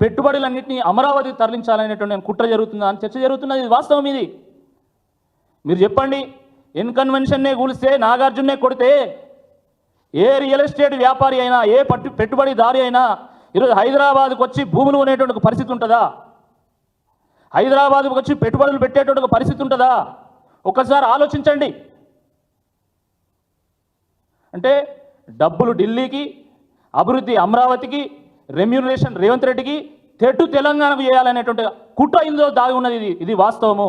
పెట్టుబడులన్నింటినీ అమరావతి తరలించాలనేటువంటి కుట్ర జరుగుతుందా? అని చర్చ జరుగుతున్నది. ఇది వాస్తవం ఇది. మీరు చెప్పండి ఇన్కన్వెన్షన్నే కూలిస్తే నాగార్జున్నే కొడితే ఏ రియల్ ఎస్టేట్ వ్యాపారి అయినా ఏ పట్టు పెట్టుబడిదారి అయినా ఈరోజు హైదరాబాద్కు వచ్చి భూములు కొనేటువంటి పరిస్థితి ఉంటుందా? హైదరాబాద్కు వచ్చి పెట్టుబడులు పెట్టేటువంటి పరిస్థితి ఉంటుందా? ఒక్కసారి ఆలోచించండి. అంటే డబ్బులు ఢిల్లీకి అభివృద్ధి అమరావతికి రెమ్యూనరేషన్ రేవంత్ రెడ్డికి తెట్టు తెలంగాణకు చేయాలనేటువంటి కుట్ర ఇందులో దాగి ఉన్నది ఇది. ఇది వాస్తవము.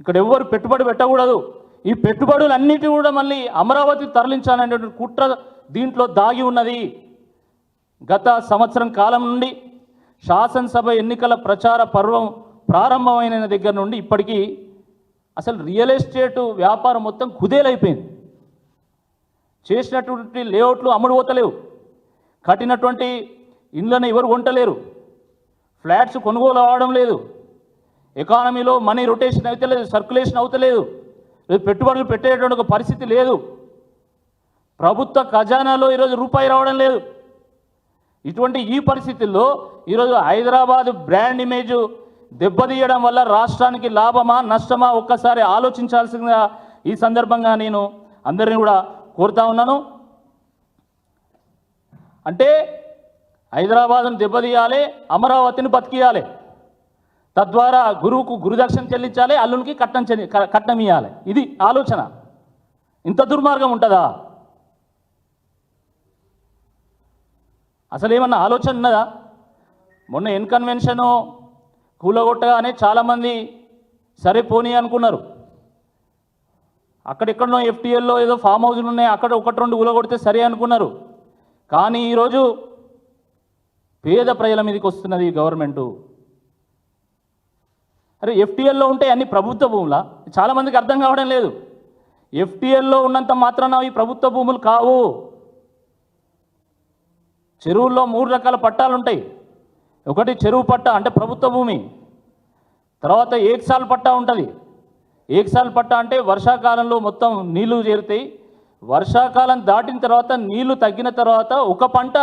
ఇక్కడ ఎవ్వరు పెట్టుబడి పెట్టకూడదు. ఈ పెట్టుబడులన్నిటి కూడా మళ్ళీ అమరావతి తరలించాలనేటువంటి కుట్ర దీంట్లో దాగి ఉన్నది. గత సంవత్సరం కాలం నుండి శాసనసభ ఎన్నికల ప్రచార పర్వం ప్రారంభమైన దగ్గర నుండి ఇప్పటికీ అసలు రియల్ ఎస్టేట్ వ్యాపారం మొత్తం కుదేలైపోయింది. చేసినటువంటి లేఅవుట్లు అమ్ముడుపోతలేవు. కట్టినటువంటి ఇండ్లను ఎవరు కొంటలేరు ఫ్లాట్స్ కొనుగోలు అవడం లేదు. ఎకానమీలో మనీ రొటేషన్ అవుతలేదు సర్క్యులేషన్ అవుతలేదు పెట్టుబడులు పెట్టేటువంటి ఒక పరిస్థితి లేదు. ప్రభుత్వ ఖజానాలో ఈరోజు రూపాయి రావడం లేదు. ఇటువంటి ఈ పరిస్థితుల్లో ఈరోజు హైదరాబాద్ బ్రాండ్ ఇమేజ్ దెబ్బతీయడం వల్ల రాష్ట్రానికి లాభమా నష్టమా ఒక్కసారి ఆలోచించాల్సిందిగా ఈ సందర్భంగా నేను అందరిని కూడా కోరుతా ఉన్నాను. అంటే హైదరాబాద్ను దెబ్బతీయాలి అమరావతిని బతికియాలి. తద్వారా గురువుకు గురుదక్షిణ చెల్లించాలి అల్లునికి కట్నం చెల్లి కట్నం ఇవ్వాలి ఇది ఆలోచన. ఇంత దుర్మార్గం ఉంటుందా? అసలు ఏమన్నా ఆలోచన ఉన్నదా? మొన్న ఇన్కన్వెన్షను కూలగొట్టగానే చాలామంది సరే పోనీ అనుకున్నారు. అక్కడెక్కడో ఎఫ్టీఎల్లో ఏదో ఫామ్ హౌజ్లు ఉన్నాయి అక్కడ ఒకటి రెండు కూలగొడితే సరే అనుకున్నారు. కానీ ఈరోజు పేద ప్రజల మీదకి వస్తున్నది గవర్నమెంటు. అరే ఎఫ్టీఎల్లో ఉంటే అన్ని ప్రభుత్వ భూములా? చాలామందికి అర్థం కావడం లేదు. ఎఫ్టీఎల్లో ఉన్నంత మాత్రాన ఈ ప్రభుత్వ భూములు కావు. చెరువుల్లో మూడు రకాల పట్టాలు ఉంటాయి ఒకటి చెరువు పట్ట అంటే ప్రభుత్వ భూమి. తర్వాత ఏక్సాల్ పట్టా ఉంటుంది. ఏక్సాల్ పట్టా అంటే వర్షాకాలంలో మొత్తం నీళ్ళు చేరుతాయి. వర్షాకాలం దాటిన తర్వాత నీళ్ళు తగ్గిన తర్వాత ఒక పంట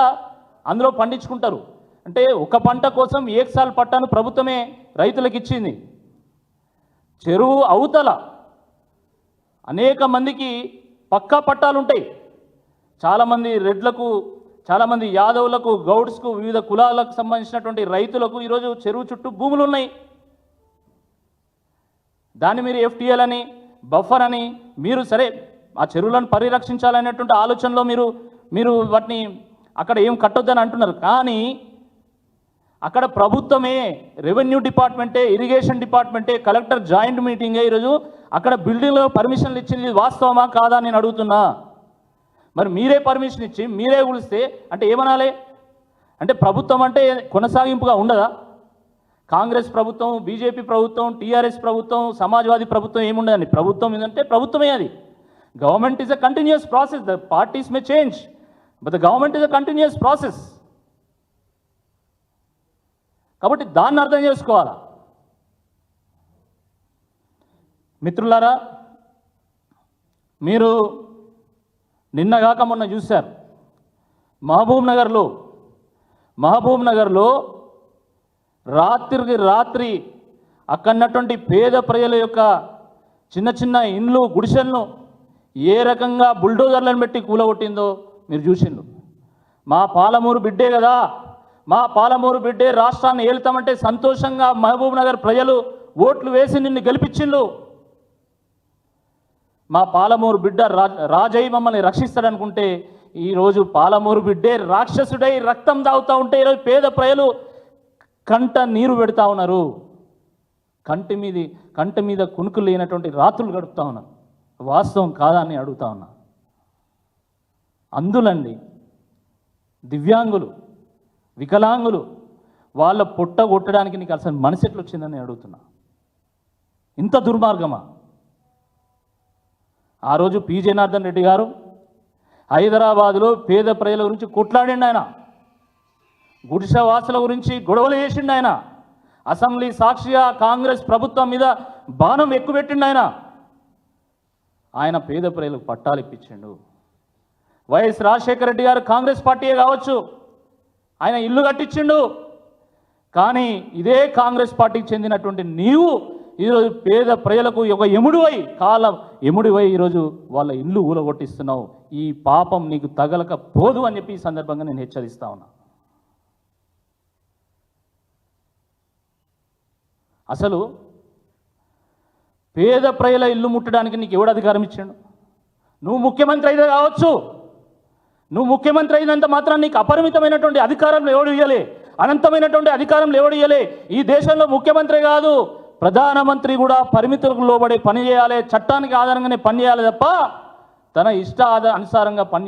అందులో పండించుకుంటారు. అంటే ఒక పంట కోసం ఏక్సాల్ పట్టాను ప్రభుత్వమే రైతులకు ఇచ్చింది. చెరువు అవతల అనేక మందికి పక్కా పట్టాలు ఉంటాయి. చాలామంది రెడ్లకు చాలామంది యాదవులకు గౌడ్స్కు వివిధ కులాలకు సంబంధించినటువంటి రైతులకు ఈరోజు చెరువు చుట్టూ భూములు ఉన్నాయి. దాన్ని మీరు ఎఫ్టీఎల్ అని బఫర్ అని మీరు సరే ఆ చెరువులను పరిరక్షించాలనేటువంటి ఆలోచనలో మీరు మీరు వాటిని అక్కడ ఏం కట్టొద్దని అంటున్నారు. కానీ అక్కడ ప్రభుత్వమే రెవెన్యూ డిపార్ట్మెంటే ఇరిగేషన్ డిపార్ట్మెంటే కలెక్టర్ జాయింట్ మీటింగే ఈరోజు అక్కడ బిల్డింగ్లో పర్మిషన్లు ఇచ్చింది వాస్తవమా కాదా అని నేను అడుగుతున్నా. మరి మీరే పర్మిషన్ ఇచ్చి మీరే కూలిస్తే అంటే ఏమనాలి? అంటే ప్రభుత్వం అంటే కొనసాగింపుగా ఉండదా? కాంగ్రెస్ ప్రభుత్వం బీజేపీ ప్రభుత్వం టీఆర్ఎస్ ప్రభుత్వం సమాజ్వాదీ ప్రభుత్వం ఏముండదండి? ప్రభుత్వం ఏంటంటే ప్రభుత్వమే అది. Government is a continuous process the parties may change but the government is a continuous process కాబట్టి దాన్ని అర్థం చేసుకోవాలా? మిత్రులారా మీరు నిన్నగాక మొన్న చూశారు మహబూబ్ నగర్లో మహబూబ్ నగర్లో రాత్రికి రాత్రి అక్కడున్నటువంటి పేద ప్రజల యొక్క చిన్న చిన్న ఇండ్లు గుడిసెలను ఏ రకంగా బుల్డోజర్లను పెట్టి కూలగొట్టిందో మీరు చూసిండ్రు. మా పాలమూరు బిడ్డే కదా. మా పాలమూరు బిడ్డే రాష్ట్రాన్ని ఏలుతామంటే సంతోషంగా మహబూబ్ నగర్ ప్రజలు ఓట్లు వేసి నిన్ను గెలిపించిండ్రు. మా పాలమూరు బిడ్డ రా రాజయ్య మమ్మల్ని రక్షిస్తాడనుకుంటే ఈరోజు పాలమూరు బిడ్డే రాక్షసుడై రక్తం తాగుతూ ఉంటే ఈరోజు పేద ప్రజలు కంట నీరు పెడతా ఉన్నారు. కంటి మీద కంటి మీద కునుకు లేనటువంటి రాత్రులు గడుపుతా ఉన్నారు. వాస్తవం కాదా అని అడుగుతా ఉన్నా. అందులండి దివ్యాంగులు వికలాంగులు వాళ్ళ పొట్ట కొట్టడానికి నీకు అసలు మనసు ఎట్లు వచ్చిందని అడుగుతున్నా. ఇంత దుర్మార్గమా? ఆ రోజు పి. జనార్దన్ రెడ్డి గారు హైదరాబాదులో పేద ప్రజల గురించి కొట్లాడిండు ఆయన. గుడిసె వాసుల గురించి గొడవలు చేసిండు ఆయన. అసెంబ్లీ సాక్షిగా కాంగ్రెస్ ప్రభుత్వం మీద బాణం ఎక్కుపెట్టిండు ఆయన. ఆయన పేద ప్రజలకు పట్టాలు ఇప్పించిండు. వైఎస్ రాజశేఖర రెడ్డి గారు కాంగ్రెస్ పార్టీయే కావచ్చు. ఆయన ఇల్లు కట్టించిండు. కానీ ఇదే కాంగ్రెస్ పార్టీకి చెందినటువంటి నీవు ఈరోజు పేద ప్రజలకు ఒక ఎముడివై కాలం ఎముడివై ఈరోజు వాళ్ళ ఇల్లు ఊలగొట్టిస్తున్నావు. ఈ పాపం నీకు తగలక పోదు అని చెప్పి ఈ సందర్భంగా నేను హెచ్చరిస్తా ఉన్నా. అసలు పేద ప్రజల ఇల్లు ముట్టడానికి నీకు ఎవడు అధికారం ఇచ్చాడు? నువ్వు ముఖ్యమంత్రి అయితే కావచ్చు. నువ్వు ముఖ్యమంత్రి అయినంత మాత్రం నీకు అపరిమితమైనటువంటి అధికారం ఎవడు ఇయ్యలే? అనంతమైనటువంటి అధికారం ఎవడు ఇయ్యలే? ఈ దేశంలో ముఖ్యమంత్రి కాదు ప్రధానమంత్రి కూడా పరిమితులకు లోబడి పని చేయాలి చట్టానికి ఆధారంగానే పనిచేయాలి తప్ప తన ఇష్ట ఆధార అనుసారంగా పని